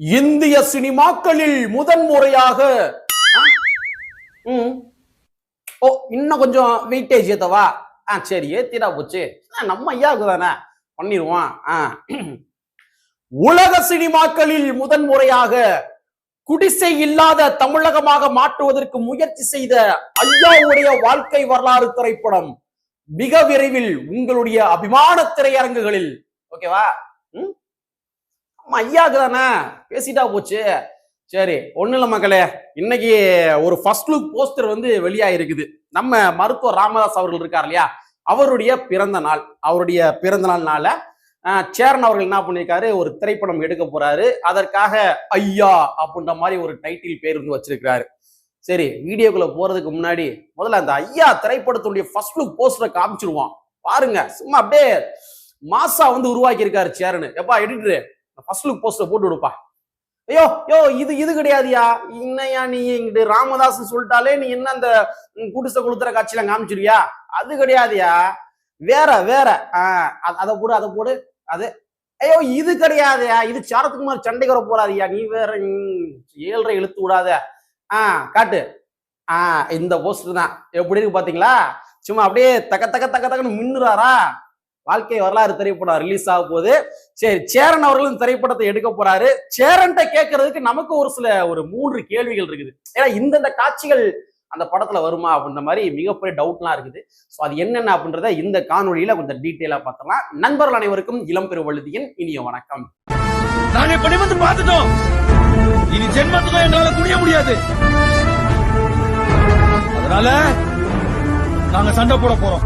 இந்திய சினிமாக்களில் முதன்முறையாக ஆ? ஓ இன்னும் கொஞ்சம் வெயிட்டேஜ் ஏத்தவா? ஆ சரி ஏத்திடா போச்சு. நம்ம ஐயாவுக்கு தானே? பண்ணிடுவோம். ஆ. உலக சினிமாக்களில் முதன்முறையாக குடிசை இல்லாத தமிழகமாக மாற்றுவதற்கு முயற்சி செய்த ஐயாவுடைய வாழ்க்கை வரலாறு திரைப்படம் மிக விரைவில் உங்களுடைய அபிமான திரையரங்குகளில் ஓகேவா? ம்? ஆமா ஐயாக்கு தானே? பேசிட்டா போச்சு. சரி ஒன்றும் இல்லை மக்களே. இன்னைக்கு ஒரு ஃபர்ஸ்ட் லுக் போஸ்டர் வந்து வெளியாயிருக்குது. நம்ம மருத்துவர் ராமதாஸ் அவர்கள் இருக்கார் இல்லையா? அவருடைய பிறந்த நாள் அவருடைய பிறந்த நாள்னால சேரன் அவர்கள் என்ன பண்ணியிருக்காரு? ஒரு திரைப்படம் எடுக்க போறாரு. அதற்காக ஐயா அப்படின்ற மாதிரி ஒரு டைட்டில் பேர் வந்து வச்சிருக்கிறாரு. சரி வீடியோக்குள்ள போறதுக்கு முன்னாடி முதல்ல அந்த ஐயா திரைப்படத்துடைய ஃபர்ஸ்ட் லுக் போஸ்டரை காமிச்சிருவான் பாருங்க சும்மா அப்படியே மாசா வந்து உருவாக்கி இருக்காரு சேரனு. எப்பா எடிட்டரு ஃபர்ஸ்ட் லுக் போஸ்டர் போட்டு விடுப்பா ஐயோ யோ இது இது கிடையாதுயா? என்னையா நீ இங்கிட்டு ராமதாஸ் சொல்லிட்டாலே நீ என்ன அந்த குடிசை கொளுத்துற காட்சியில காமிச்சிருக்கியா அது கிடையாதுயா? வேற வேற. ஆஹ் அதை போடு அதை போடு. அது ஐயோ இது கிடையாதுயா? இது சரத்குமார் சண்டைக்கு வர போறாதியா? நீ வேற ம், இழுத்து விடாத. ஆஹ் காட்டு. ஆஹ் இந்த போஸ்டர் தான். எப்படி இருக்கு பாத்தீங்களா? சும்மா அப்படியே தக்க தக்க தக்க தக்கன்னு மின்னுறாரா? வாழ்க்கை வரலாறு திரைப்படம் ரிலீஸ் ஆக போது சரி சேரன் அவர்களும் இந்த திரைப்படத்தை எடுக்க போறாரு. சேரன்ட்ட கேட்கறதுக்கு நமக்கு ஒரு சில ஒரு மூன்று கேள்விகள் இருக்குது. ஏன்னா இந்தந்த காட்சிகள் அந்த படத்துல வருமா அப்படின்ற மாதிரி மிகப்பெரிய டவுட்லாம் இருக்குது. ஸோ அது என்னென்ன அப்படின்றத இந்த காணொலியில கொஞ்சம் டீட்டெயிலா பார்த்தலாம் நண்பர்கள் அனைவருக்கும் இளம் பெருவழுதியின் இனிய வணக்கம். நாங்க இப்ப பார்த்துட்டோம். இனி ஜென்மத்துக்கும் எங்களால குடிய முடியாது. அதனால நாங்க சண்டை போட போறோம்.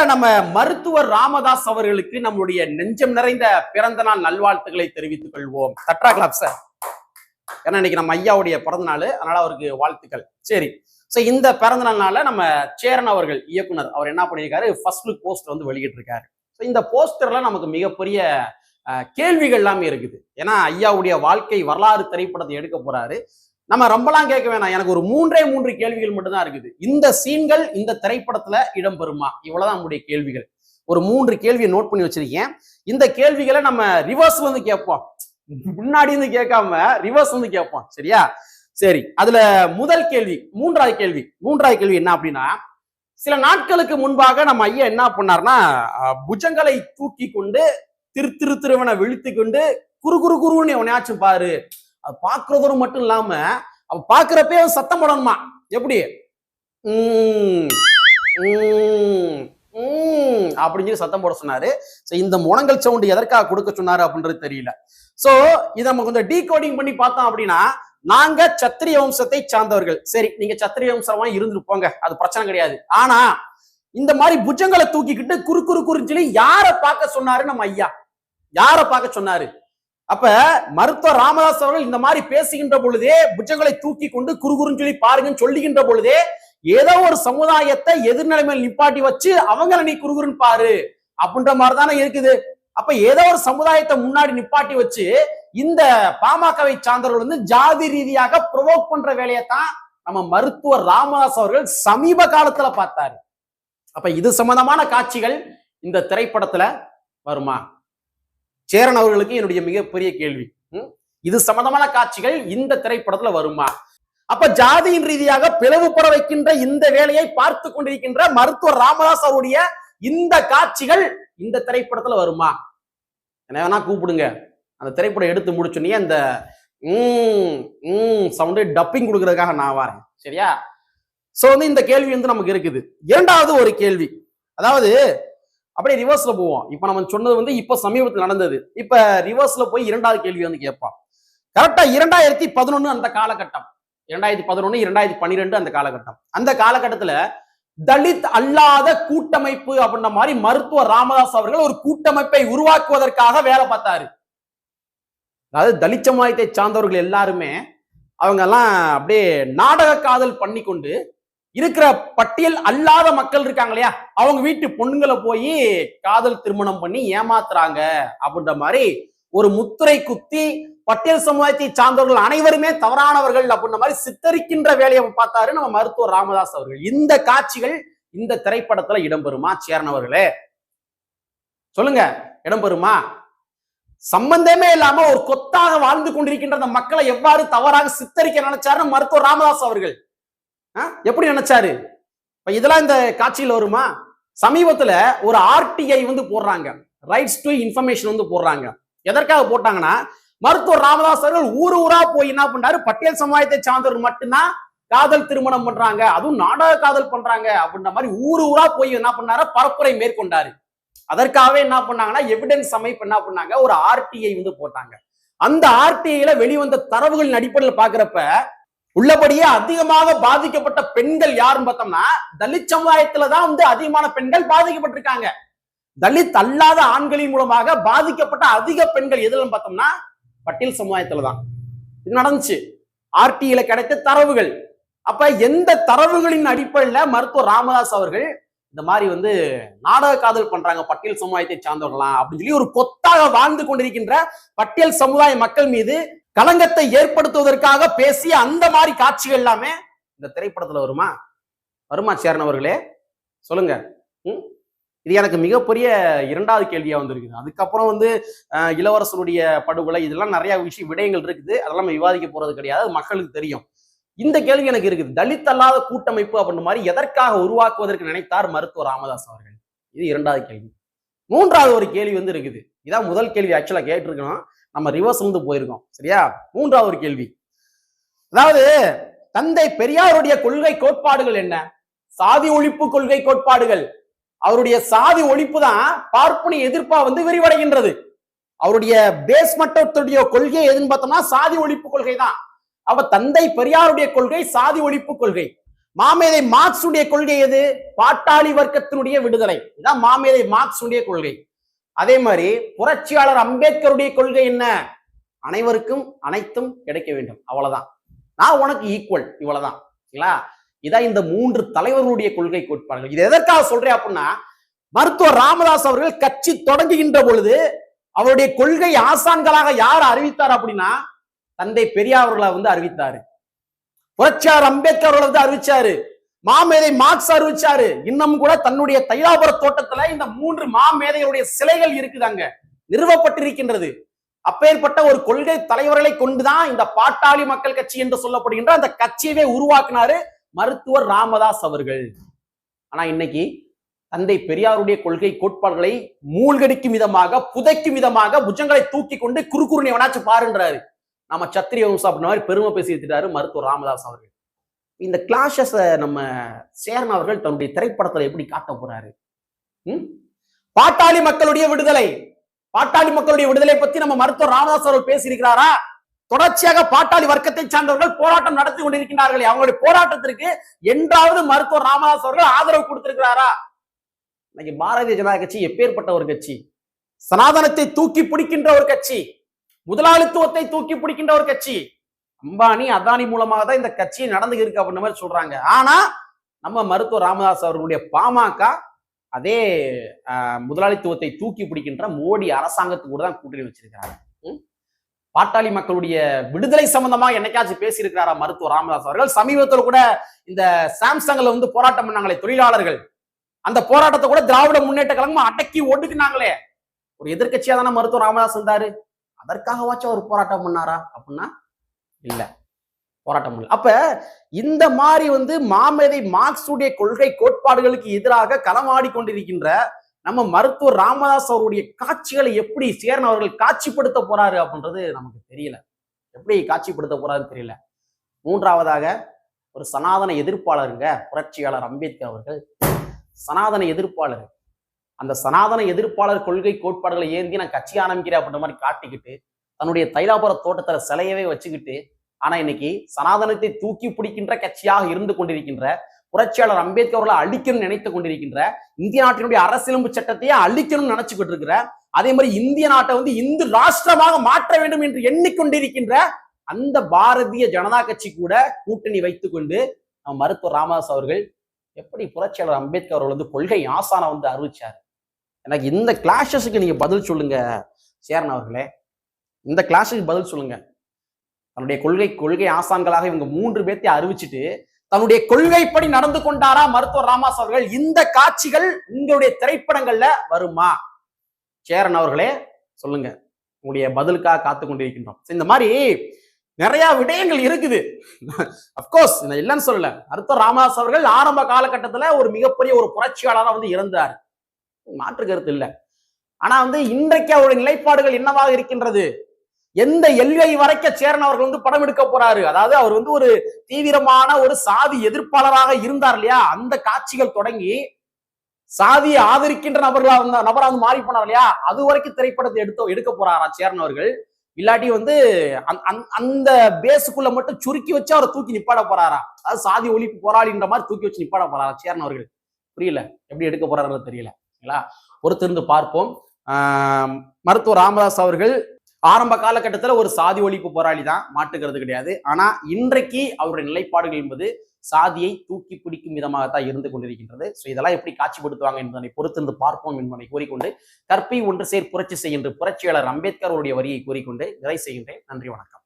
முதல்ல நம்ம மருத்துவர் ராமதாஸ் அவர்களுக்கு நம்மளுடைய நெஞ்சம் நிறைந்த பிறந்த நாள் நல்வாழ்த்துக்களை தெரிவித்துக் கொள்வோம். தட்ரா கிளாப் சார். ஏன்னா இன்னைக்கு நம்ம ஐயாவுடைய பிறந்த நாள். அதனால அவருக்கு வாழ்த்துக்கள். சரி. ஸோ இந்த பிறந்த நாள்னால நம்ம சேரன் அவர்கள் இயக்குனர் அவர் என்ன பண்ணியிருக்காரு? ஃபர்ஸ்ட் லுக் போஸ்டர் வந்து வெளியிட்டிருக்காரு. ஸோ இந்த போஸ்டர்ல நமக்கு மிகப்பெரிய கேள்விகள் எல்லாமே இருக்குது. ஏன்னா ஐயாவுடைய வாழ்க்கை வரலாறு திரைப்படத்தை எடுக்க போறாரு. நம்ம ரொம்பலாம் கேட்க வேணாம். எனக்கு ஒரு மூன்றே மூன்று கேள்விகள் மட்டும்தான் இருக்குது. இந்த சீன்கள் இந்த திரைப்படத்துல இடம்பெறுமா? இவ்வளவுதான் நம்முடைய கேள்விகள். ஒரு மூன்று கேள்வியை நோட் பண்ணி வச்சிருக்கேன். இந்த கேள்விகளை நம்ம ரிவர்ஸ் வந்து கேட்போம். முன்னாடி இருந்து கேட்காம ரிவர்ஸ் வந்து கேட்போம். சரியா? சரி. அதுல முதல் கேள்வி மூன்றாவது கேள்வி. மூன்றாவது கேள்வி என்ன அப்படின்னா சில நாட்களுக்கு முன்பாக நம்ம ஐயா என்ன பண்ணார்னா அஹ், புஜங்களை தூக்கி கொண்டு திரு திரு திருவனை விழித்து கொண்டு குறு குறு குருன்னு எவனையாச்சும் பாரு அது பாக்குறதோடு மட்டும் இல்லாம அவ பாக்குறப்பே அவன் சத்தம் போடணுமா? எப்படி? உம், உம், உம் அப்படின்னு சொல்லி சத்தம் போட சொன்னாரு. So, இந்த முழங்கல் சவுண்டு எதற்காக கொடுக்க சொன்னாரு அப்படின்றது தெரியல. சோ இதை நம்ம கொஞ்சம் டீகோடிங் பண்ணி பார்த்தோம் அப்படின்னா நாங்க சத்திரிய வம்சத்தை சார்ந்தவர்கள். சரி நீங்க சத்திரிய வம்சமா இருந்துட்டு போங்க. அது பிரச்சனை கிடையாது. ஆனா இந்த மாதிரி புஜங்களை தூக்கிக்கிட்டு குறு குறு குறுன்னு சொல்லி யார பார்க்க சொன்னாரு நம்ம ஐயா? யார பார்க்க சொன்னாரு? அப்ப மருத்துவர் ராமதாஸ் அவர்கள் இந்த மாதிரி பேசுகின்ற பொழுதே புஜங்களை தூக்கி கொண்டு குறுகுறுன்னு சொல்லி பாருங்கன்னு சொல்லுகின்ற பொழுதே ஏதோ ஒரு சமுதாயத்தை எதிர்நிலைமையில் நிப்பாட்டி வச்சு அவங்கள நீ குறுகுறுன்னு பாரு அப்படின்ற மாதிரி தானே இருக்குது. அப்ப ஏதோ ஒரு சமுதாயத்தை முன்னாடி நிப்பாட்டி வச்சு இந்த பாமகவை சார்ந்தவர்கள் வந்து ஜாதி ரீதியாக ப்ரொவோக் பண்ற வேலையைத்தான் நம்ம மருத்துவர் ராமதாஸ் அவர்கள் சமீப காலத்துல பார்த்தாரு. அப்ப இது சம்பந்தமான காட்சிகள் இந்த திரைப்படத்துல வருமா? சேரன் அவர்களுக்கு என்னுடைய மிகப்பெரிய கேள்வி. இது சம்பந்தமான காட்சிகள் இந்த திரைப்படத்துல வருமா? அப்ப ஜாதியின் ரீதியாக பிளவுபட வைக்கின்ற இந்த வேலையை பார்த்து கொண்டிருக்கின்ற மருத்துவர் ராமதாஸ் அவருடைய இந்த காட்சிகள் இந்த திரைப்படத்துல வருமா? என்ன வேணா கூப்பிடுங்க. அந்த திரைப்படம் எடுத்து முடிச்சோன்னே அந்த சவுண்டு டப்பிங் கொடுக்கறதுக்காக நான் வரேன். சரியா? சோ வந்து இந்த கேள்வி வந்து நமக்கு இருக்குது. இரண்டாவது ஒரு கேள்வி. அதாவது அப்படியே ரிவர்ஸ்ல போவோம். இப்ப நம்ம சொன்னது வந்து இப்ப சமீபத்தில் நடந்தது. இப்ப ரிவர்ஸ்ல போய் இரண்டாவது கேள்வி வந்து கேட்பான். கரெக்டா இரண்டாயிரத்தி பதினொன்னு அந்த காலகட்டம். இரண்டாயிரத்தி பதினொன்னு இரண்டாயிரத்தி பன்னிரெண்டு அந்த காலகட்டம். அந்த காலகட்டத்துல தலித் அல்லாத கூட்டமைப்பு அப்படின்ற மாதிரி மருத்துவர் ராமதாஸ் அவர்கள் ஒரு கூட்டமைப்பை உருவாக்குவதற்காக வேலை பார்த்தாரு. அதாவது தலித் சமுதாயத்தை சார்ந்தவர்கள் எல்லாருமே அவங்க எல்லாம் அப்படியே நாடக காதல் பண்ணி கொண்டு இருக்கிற பட்டியல் அல்லாத மக்கள் இருக்காங்க இல்லையா? அவங்க வீட்டு பொண்ணுங்களை போய் காதல் திருமணம் பண்ணி ஏமாத்துறாங்க அப்படின்ற மாதிரி ஒரு முத்திரை குத்தி பட்டியல் சமுதாயத்தை சார்ந்தவர்கள் அனைவருமே தவறானவர்கள் அப்படின்ற மாதிரி சித்தரிக்கின்ற வேலையை பார்த்தாரு நம்ம மருத்துவர் ராமதாஸ் அவர்கள். இந்த காட்சிகள் இந்த திரைப்படத்துல இடம்பெறுமா? சேர்ந்தவர்களே சொல்லுங்க இடம்பெறுமா? சம்பந்தமே இல்லாம ஒரு கொத்தாக வாழ்ந்து கொண்டிருக்கின்ற அந்த மக்களை எவ்வாறு தவறாக சித்தரிக்க நினைச்சாருன்னு மருத்துவர் ராமதாஸ் அவர்கள் எப்படி நினைச்சாரு? இப்போ இதெல்லாம் இந்த காட்சியில் வருமா? சமீபத்துல ஒரு ஆர்டிஐ வந்து போடுறாங்க. ரைட்ஸ் டு இன்ஃபர்மேஷன் வந்து போடுறாங்க. எதற்காக போட்டாங்கன்னா மருத்துவர் ராமதாஸ் அவர்கள் ஊர் ஊரா போய் என்ன பண்றாரு? பட்டியல் சமுதாயத்தை சார்ந்தவர் மட்டும்தான் காதல் திருமணம் பண்றாங்க. அதுவும் நாடக காதல் பண்றாங்க. அப்படின்ற மாதிரி ஊர் ஊரா போய் என்ன பண்ணாரு? பரப்புரை மேற்கொண்டாரு. அதற்காகவே என்ன பண்ணாங்கன்னா எவிடன்ஸ் அமைப்பு என்ன பண்ணாங்க? ஒரு ஆர்டிஐ வந்து போட்டாங்க. அந்த ஆர்டிஐல வெளிவந்த தரவுகளின் அடிப்படையில் பாக்குறப்ப உள்ளபடியே அதிகமாக பாதிக்கப்பட்ட பெண்கள் யாருன்னு பார்த்தோம்னா தலித் சமுதாயத்துல தான் வந்து அதிகமான பெண்கள் பாதிக்கப்பட்டிருக்காங்க. தலித் அல்லாத ஆண்களின் மூலமாக பாதிக்கப்பட்ட அதிக பெண்கள் எதுலன்னு பார்த்தோம்னா பட்டியல் சமுதாயத்துல தான் இது நடந்துச்சு. ஆர்டிஐல கிடைத்த தரவுகள். அப்ப எந்த தரவுகளின் அடிப்படையில மருத்துவர் ராமதாஸ் அவர்கள் இந்த மாதிரி வந்து நாடக காதல் பண்றாங்க பட்டியல் சமுதாயத்தை சார்ந்தவர்களாம் அப்படின்னு சொல்லி ஒரு கொத்தாக வாழ்ந்து கொண்டிருக்கின்ற பட்டியல் சமுதாய மக்கள் மீது களங்கத்தை ஏற்படுத்துவதற்காக பேசிய அந்த மாதிரி காட்சிகள் எல்லாமே இந்த திரைப்படத்துல வருமா? வருமா சேரன் அவர்களே? சொல்லுங்க. இது எனக்கு மிகப்பெரிய இரண்டாவது கேள்வியா வந்திருக்குது. அதுக்கப்புறம் வந்து இளவரசருடைய படுகொலை இதெல்லாம் நிறைய விஷயம் விடயங்கள் இருக்குது. அதெல்லாம் நம்ம விவாதிக்க போறது கிடையாது. அது மக்களுக்கு தெரியும். இந்த கேள்வி எனக்கு இருக்குது. தலித் அல்லாத கூட்டமைப்பு அப்படின்ற மாதிரி எதற்காக உருவாக்குவதற்கு நினைத்தார் மருத்துவர் ராமதாஸ் அவர்கள்? இது இரண்டாவது கேள்வி. மூன்றாவது ஒரு கேள்வி வந்து இருக்குது. இதான் முதல் கேள்வி ஆக்சுவலா கேட்டிருக்கணும். நம்ம ரிவர்ஸ் வந்து போயிருக்கோம். சரியா? மூன்றாவது ஒரு கேள்வி. அதாவது தந்தை பெரியாருடைய கொள்கை கோட்பாடுகள் என்ன? சாதி ஒழிப்பு கொள்கை கோட்பாடுகள். அவருடைய சாதி ஒழிப்பு தான் பார்ப்பனிய எதிர்ப்பா வந்து விரிவடைகின்றது. அவருடைய பேஸ் மட்டத்துடைய கொள்கை எதுன்னு பார்த்தோம்னா சாதி ஒழிப்பு கொள்கை தான் அவ தந்தை பெரியாருடைய கொள்கை சாதி ஒழிப்பு கொள்கை. மாமேதை மார்க்ஸுடைய கொள்கை எது? பாட்டாளி வர்க்கத்தினுடைய விடுதலை. இதான் மாமேதை மார்க்ஸுடைய கொள்கை. அதே மாதிரி புரட்சியாளர் அம்பேத்கருடைய கொள்கை என்ன? அனைவருக்கும் அனைத்தும் கிடைக்க வேண்டும். அவ்வளவுதான். நான் உனக்கு ஈக்குவல் இவ்வளவுதான். சரிங்களா? இதான் இந்த மூன்று தலைவர்களுடைய கொள்கை கோட்பாடுகள். இது எதற்காக சொல்றேன் அப்படின்னா மருத்துவர் ராமதாஸ் அவர்கள் கட்சி தொடங்குகின்ற பொழுது அவருடைய கொள்கை ஆசான்களாக யார் அறிவித்தார் அப்படின்னா தந்தை பெரியார் அவர்களை வந்து அறிவித்தாரு. புரட்சியாளர் அம்பேத்கர் அவர்களை வந்து அறிவிச்சாரு. மாமேதை மார்க்ஸ் அறிவிச்சாரு. இன்னும் கூட தன்னுடைய தைலாபுர தோட்டத்துல இந்த மூன்று மாமேதைகளுடைய சிலைகள் இருக்குதாங்க. நிறுவப்பட்டிருக்கின்றது. அப்பேற்பட்ட ஒரு கொள்கை தலைவர்களை கொண்டுதான் இந்த பாட்டாளி மக்கள் கட்சி என்று சொல்லப்படுகின்ற அந்த கட்சியவே உருவாக்கினாரு மருத்துவர் ராமதாஸ் அவர்கள். ஆனா இன்னைக்கு தந்தை பெரியாருடைய கொள்கை கோட்பாடுகளை மூழ்கடிக்கும் விதமாக புதைக்கும் விதமாக புஜங்களை தூக்கி கொண்டு குறுக்குறுனை வேணாச்சும் பாருன்றாரு. நாம சத்திரிய வம்சம் அப்படின்ற மாதிரி பெருமை பேசி எடுத்துட்டாரு மருத்துவர் ராமதாஸ் அவர்கள். இந்த கிளாஷஸ நம்ம சேரன் அவர்கள் தன்னுடைய திரைப்படத்தில் எப்படி காட்ட போறாரு? பாட்டாளி மக்களுடைய விடுதலை. பாட்டாளி மக்களுடைய விடுதலை பத்தி நம்ம மருத்துவர் ராமதாஸ் அவர்கள் பேசியிருக்கிறாரா? தொடர்ச்சியாக பாட்டாளி வர்க்கத்தை சார்ந்தவர்கள் போராட்டம் நடத்தி கொண்டிருக்கிறார்களே அவங்களுடைய போராட்டத்திற்கு என்றாவது மருத்துவர் ராமதாஸ் அவர்கள் ஆதரவு கொடுத்திருக்கிறாரா? இன்னைக்கு பாரதிய ஜனதா கட்சி எப்பேற்பட்ட ஒரு கட்சி? சனாதனத்தை தூக்கி பிடிக்கின்ற ஒரு கட்சி? முதலாளித்துவத்தை தூக்கி பிடிக்கின்ற ஒரு கட்சி? அம்பானி அதானி மூலமாக தான் இந்த கட்சி நடந்து இருக்கு அப்படின்ற மாதிரி சொல்றாங்க. ஆனா நம்ம மருத்துவர் ராமதாஸ் அவர்களுடைய பாமக அதே முதலாளித்துவத்தை தூக்கி பிடிக்கின்ற மோடி அரசாங்கத்துக்கு கூட தான் கூட்டணி வச்சிருக்கிறாங்க? பாட்டாளி மக்களுடைய விடுதலை சம்பந்தமா என்னைக்காச்சும் பேசியிருக்கிறாரா மருத்துவர் ராமதாஸ் அவர்கள்? சமீபத்தில் கூட இந்த சாம்சங்ல வந்து போராட்டம் பண்ணாங்களே தொழிலாளர்கள். அந்த போராட்டத்தை கூட திராவிட முன்னேற்ற கழகம் அடக்கி ஒடுக்குனாங்களே. ஒரு எதிர்க்கட்சியா தானே மருத்துவர் ராமதாஸ் இருந்தாரு. அதற்காகவாச்சும் அவர் போராட்டம் பண்ணாரா? அப்படின்னா இல்ல. போராட்டம் இல்லை அப்ப இந்த மாதிரி வந்து மாமேதை மார்க்ஸுடைய கொள்கை கோட்பாடுகளுக்கு எதிராக களமாடி கொண்டிருக்கின்ற நம்ம மருத்துவர் ராமதாஸ் அவருடைய காட்சிகளை எப்படி சேரன் அவர்கள் காட்சிப்படுத்த போறாரு அப்படின்றது நமக்கு தெரியல. எப்படி காட்சிப்படுத்த போறாருன்னு தெரியல. மூன்றாவதாக ஒரு சனாதன எதிர்ப்பாளருங்க புரட்சியாளர் அம்பேத்கர் அவர்கள். சனாதன எதிர்ப்பாளர். அந்த சனாதன எதிர்ப்பாளர் கொள்கை கோட்பாடுகளை ஏந்தி நான் கட்சி ஆரம்பிக்கிறேன் அப்படின்ற மாதிரி காட்டிக்கிட்டு தன்னுடைய தைலாபுர தோட்டத்தில் சிலையவே வச்சுக்கிட்டு ஆனா இன்னைக்கு சனாதனத்தை தூக்கி பிடிக்கின்ற கட்சியாக இருந்து கொண்டிருக்கின்ற புரட்சியாளர் அம்பேத்கர்களை அழிக்கணும்னு நினைத்து கொண்டிருக்கின்ற இந்திய நாட்டினுடைய அரசியலமைப்பு சட்டத்தையே அழிக்கணும்னு நினைச்சுக்கிட்டு இருக்கிற அதே மாதிரி இந்திய நாட்டை வந்து இந்து ராஷ்டிரமாக மாற்ற வேண்டும் என்று எண்ணிக்கொண்டிருக்கின்ற அந்த பாரதிய ஜனதா கட்சி கூட கூட்டணி வைத்துக்கொண்டு நம்ம மருத்துவர் ராமதாஸ் அவர்கள் எப்படி புரட்சியாளர் அம்பேத்கர் அவர்கள் வந்து கொள்கை ஆசானை வந்து அறிவிச்சார்? எனக்கு இந்த கிளாஷஸுக்கு நீங்க பதில் சொல்லுங்க சேரன் அவர்களே. இந்த கிளாஸுக்கு பதில் சொல்லுங்க. தன்னுடைய கொள்கை கொள்கை ஆசான்களாக இவங்க மூன்று பேர்த்தை அறிவிச்சிட்டு தன்னுடைய கொள்கைப்படி நடந்து கொண்டாரா மருத்துவர் ராமாஸ் அவர்கள்? இந்த காட்சிகள் உங்களுடைய திரைப்படங்கள்ல வருமா? சேரன் அவர்களே சொல்லுங்க. உங்களுடைய பதிலுக்காக காத்து கொண்டிருக்கின்றோம். இந்த மாதிரி நிறைய விடயங்கள் இருக்குது. அப்கோர்ஸ் நான் இல்லைன்னு சொல்லல. அர்த்தம் ராமதாஸ் அவர்கள் ஆரம்ப காலகட்டத்துல ஒரு மிகப்பெரிய ஒரு புரட்சியாளராக வந்து இருந்தார் மாற்று கருத்து இல்லை. ஆனா வந்து இன்றைக்கு அவருடைய நிலைப்பாடுகள் என்னவாக இருக்கின்றது? எந்த எல்லை வரைக்க சேரன் அவர்கள் வந்து படம் எடுக்க போறாரு? அதாவது அவர் வந்து ஒரு தீவிரமான ஒரு சாதி எதிர்ப்பாளராக இருந்தார் இல்லையா? அந்த காட்சிகள் தொடங்கி சாதியை ஆதரிக்கின்ற நபர்களா இருந்த நபரா வந்து மாறி போனார் இல்லையா? அது வரைக்கும் திரைப்படத்தை எடுத்து எடுக்க போறாரா சேரன் அவர்கள்? இல்லாட்டி வந்து அந்த- அந்த பேஸுக்குள்ள மட்டும் சுருக்கி வச்சு அவரை தூக்கி நிப்பாட போறாரா? அதாவது சாதி ஒழிப்பு போராளின்ற மாதிரி தூக்கி வச்சு நிப்பாட போறாரா சேரன் அவர்கள்? புரியல. எப்படி எடுக்க போறாருன்னு தெரியல. சரிங்களா? பொறுத்திருந்து பார்ப்போம். ஆஹ் மருத்துவர் ராமதாஸ் அவர்கள் ஆரம்ப காலகட்டத்தில் ஒரு சாதி ஒழிப்பு போராளி தான் மாட்டுக்கிறது கிடையாது. ஆனால் இன்றைக்கு அவருடைய நிலைப்பாடுகள் என்பது சாதியை தூக்கி பிடிக்கும் விதமாகத்தான் இருந்து கொண்டிருக்கின்றது. ஸோ இதெல்லாம் எப்படி காட்சிப்படுத்துவாங்க என்பதனை பொறுத்திருந்து பார்ப்போம் என்பதை கூறிக்கொண்டு கற்பை ஒன்று சேர் புரட்சி செய்கின்ற புரட்சியாளர் அம்பேத்கர் அவருடைய வரியை கூறிக்கொண்டு நிறைவு செய்கின்றேன். நன்றி வணக்கம்.